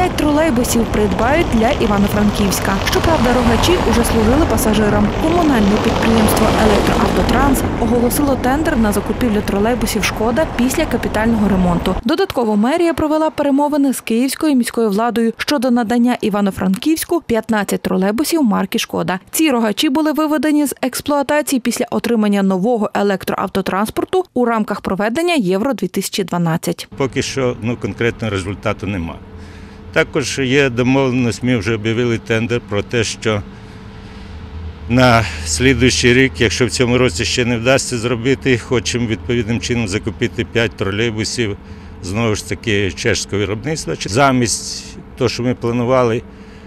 П'ять тролейбусів придбають для Івано-Франківська. Щоправда, рогачі уже служили пасажирам. Комунальне підприємство Електроавтотранс оголосило тендер на закупівлю тролейбусів Шкода після капітального ремонту. Додатково мерія провела перемовини з київською міською владою щодо надання Івано-Франківську 15 тролейбусів марки Шкода. Ці рогачі були виведені з експлуатації після отримання нового електроавтотранспорту у рамках проведення Євро 2012 Поки що ну, конкретного результату нема. Також є домовленість, ми вже об'явили тендер про те, що на слідуючий рік, якщо в цьому році ще не вдасться зробити, хочемо відповідним чином закупити 5 тролейбусів знову ж таки чешського виробництва. Замість того, що ми планували,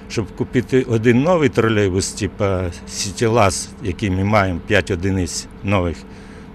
щоб купити один новий тролейбус, типу Сітілас, який ми маємо 5 одиниць нових,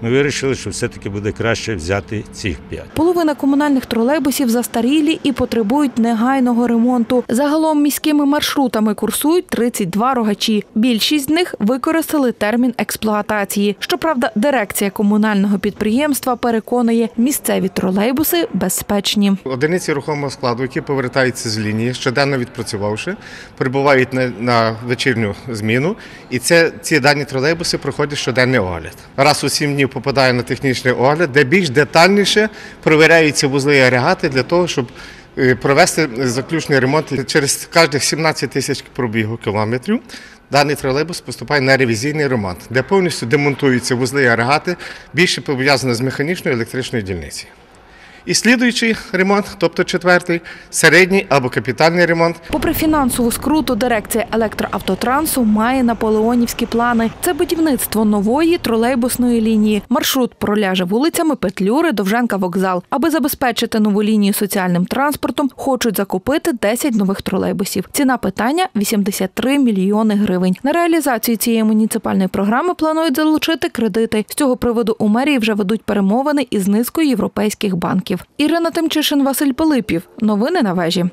ми вирішили, що все-таки буде краще взяти цих 5. Половина комунальних тролейбусів застарілі і потребують негайного ремонту. Загалом міськими маршрутами курсують 32 рогачі. Більшість з них використали термін експлуатації. Щоправда, дирекція комунального підприємства переконує, місцеві тролейбуси безпечні. Одиниці рухомого складу, які повертаються з лінії, щоденно відпрацювавши, прибувають на, на вечірню зміну, і це ці дані тролейбуси проходять щоденний огляд. Раз у сім днів попадає на технічний огляд, де більш детальніше провіряються вузли і агрегати для того, щоб е, провести заключний ремонт через кожних 17 тисяч пробігу кілометрів. Даний тролейбус поступає на ревізійний ремонт, де повністю демонтуються вузли і агрегати, більше пов'язано з механічною електричною дільницею. І слідуючий ремонт, тобто четвертий, середній або капітальний ремонт, Попри фінансову скруту, дирекція електроавтотрансу має наполеонівські плани. Це будівництво нової тролейбусної лінії. Маршрут проляже вулицями Петлюри, Довженка, вокзал. Аби забезпечити нову лінію соціальним транспортом, хочуть закупити 10 нових тролейбусів. Ціна питання 83 мільйони гривень. На реалізацію цієї муніципальної програми планують залучити кредити. З цього приводу у мерії вже ведуть перемовини із низкою європейських банків. Ірина Тимчишин, Василь Пилипів. Новини на вежі.